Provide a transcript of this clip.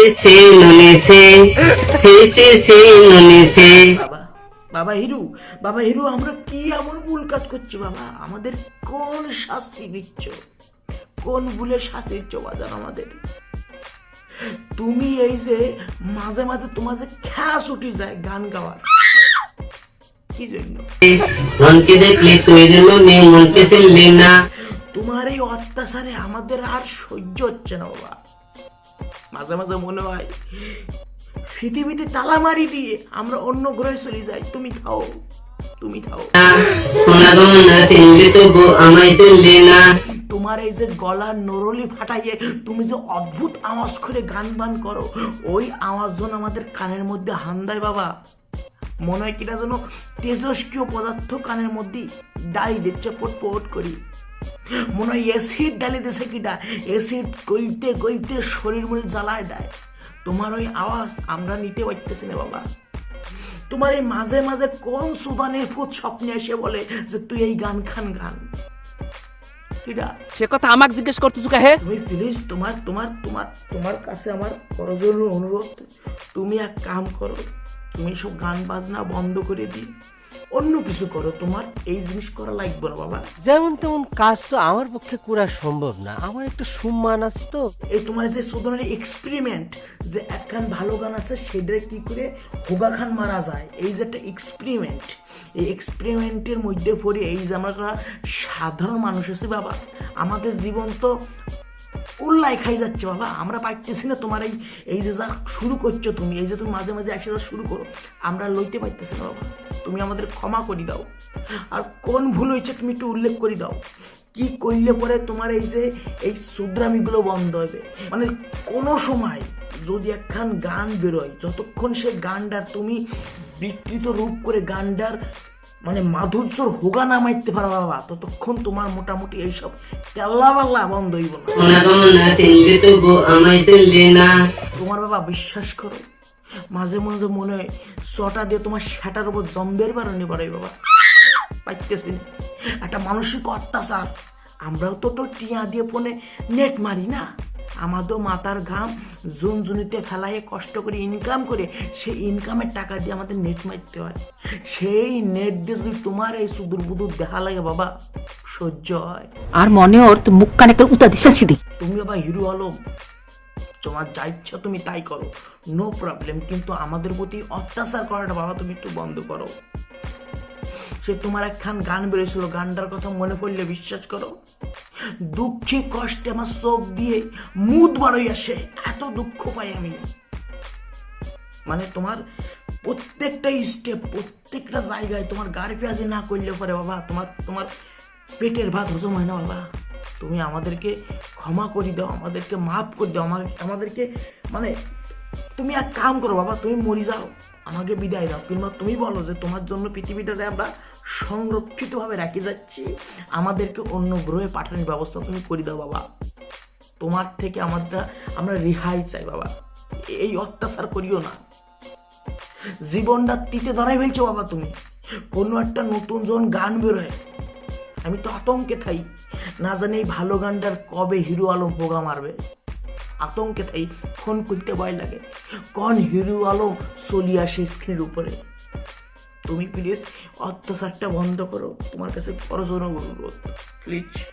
সে সে ননে সে সে সে সে ননে সে। বাবা হিরু বাবা হিরু আমরা কি এমন ভুল কাজ করছি বাবা? আমাদের কোন শাস্তি দিচ্ছ? কোন ভুলে শাস্তি দিচ্ছ বাজার আমাদের? তুমি এই যে মাঝে মাঝে তোমার যে খ্যাস উঠে যায় গান গাওয়ার কি জন্য? মনকে দেখলে তৈরি মনকে ফেললে না। তোমার এই অত্যাচারে আমাদের আর সহ্য হচ্ছে না বাবা। মাঝে মাঝে মনে হয় পৃথিবীতে তালা মারি দিয়ে আমরা অন্য গ্রহে চলে যাই। তুমি থাও তুমি না তোমার এই যে গলার নরলি ফাটাইয়ে তুমি যে অদ্ভুত আওয়াজ করে গান বান করো ওই আওয়াজ যেন আমাদের কানের মধ্যে হান দেয় বাবা। মনে হয় কিটা যেন তেজস্ক্রিয় পদার্থ কানের মধ্যে ডাই দিচ্ছে পট পট করি। মনে হয় অ্যাসিড ডালি দিছে কিটা অ্যাসিড গলতে গলতে শরীর মধ্যে জ্বালায় দেয়। তোমার ওই আওয়াজ আমরা নিতে পারতেছি না বাবা। তোমার এই মাঝে মাঝে কোন সুদানের ফুট স্বপ্নে এসে বলে যে তুই এই গান খান গান। কিটা সে কথা আমাকে জিজ্ঞেস হে? তুমি প্লিজ তোমার তোমার তোমার তোমার কাছে আমার করজোর অনুরোধ। তুমি এক কাম করো তুমি সব গান বাজনা বন্ধ করে দিই। অন্য কিছু করো তোমার এই জিনিস করা লাগবে না বাবা। যেমন তেমন কাজ তো আমার পক্ষে করা সম্ভব না। আমার একটা সম্মান আছে তো। এই তোমার যে সুদনের এক্সপেরিমেন্ট যে এক গান ভালো গান আছে সেটা কি করে হোগা খান মারা যায় এই যে একটা এক্সপেরিমেন্ট এই এক্সপেরিমেন্টের মধ্যে পড়ে এই যে আমরা সাধারণ মানুষ আছি বাবা আমাদের জীবন তো উল্লাই খাই যাচ্ছে, বাবা। আমরা পাইতেছি না তোমার এই এই যে যা শুরু করছ তুমি, এই যে তুমি মাঝে মাঝে একসাথে শুরু করো, আমরা লইতে পারতেছি না, বাবা। তুমি আমাদের ক্ষমা করে দাও। আর কোন ভুল হয়েছে তুমি একটু উল্লেখ করে দাও। কি করলে পরে তোমার এই যে, এই সুদ্রামিগুলো বন্ধ হবে? মানে কোনো সময় যদি একখান গান বেরোয়, যতক্ষণ সে গানটার তুমি বিকৃত রূপ করে গানটার মানে মাধুর্যর হোগা না মাইতে পারো বাবা ততক্ষণ তোমার মোটামুটি এইসব তেল্লা পাল্লা বন্ধ হইব না। না। তোমার বাবা বিশ্বাস করো মাঝে মাঝে মনে হয় চটা দিয়ে তোমার সেটার উপর জম্বের বারণি বাড়াই বাবা। পাইতেছি না। একটা মানসিক অত্যাচার। আমরাও তো তো টিয়া দিয়ে পনে নেট মারি না। আমাদের মাথার ঘাম জুনজুনিতে ফেলাইয়ে কষ্ট করে ইনকাম করে সেই ইনকামের টাকা দিয়ে আমাদের নেট মারতে হয়। সেই নেট দিয়ে যদি তোমার এই সুদূর বুদুর দেখা লাগে বাবা সহ্য হয়। আর মনে ওর তো মুখ কানে করে উতা দিছে দি তুমি বাবা হিরো আলম তোমার যা ইচ্ছা তুমি তাই করো। নো প্রবলেম কিন্তু আমাদের প্রতি অত্যাচার করাটা বাবা তুমি একটু বন্ধ করো। সে তোমার একখান গান বেরোছিল গানটার কথা মনে পড়লে বিশ্বাস করো। দুঃখে কষ্টে আমার চোখ দিয়ে মুদ বাড়ই আসে, এত দুঃখ পাই আমি। মানে তোমার প্রত্যেকটা স্টেপ প্রত্যেকটা জায়গায় তোমার গাড়ি পেঁয়াজি না করলে পরে বাবা, তোমার তোমার পেটের ভাত হজম হয় না বাবা। তুমি আমাদেরকে ক্ষমা করে দাও, আমাদেরকে মাফ করে দাও আমাদেরকে মানে তুমি এক কাম করো বাবা, তুমি মরে যাও। আমাকে বিদায় দাও। কিংবা তুমি বলো যে তোমার জন্য পৃথিবীটাতে আমরা সংরক্ষিতভাবে রাখি যাচ্ছি। আমাদেরকে অন্য গ্রহে পাঠানোর ব্যবস্থা তুমি করে দাও বাবা। তোমার থেকে আমাদের, আমরা রেহাই চাই বাবা। এই অত্যাচার করিও না। জীবনটা তিতে ধরাই ফেলছো বাবা তুমি। কোনো একটা নতুন জন গান বেরোয়। আমি তো আতঙ্কে থাই। না জানি এই ভালো গানটার কবে হিরো আলম ভোগা মারবে। আতঙ্কে তাই ফোন করতে ভয় লাগে। কন হিরু আলম চলি আসে স্ক্রিনের উপরে? তুমি প্লিজ অত্যাচারটা বন্ধ করো। তোমার কাছে বড় অনুরোধ। প্লিজ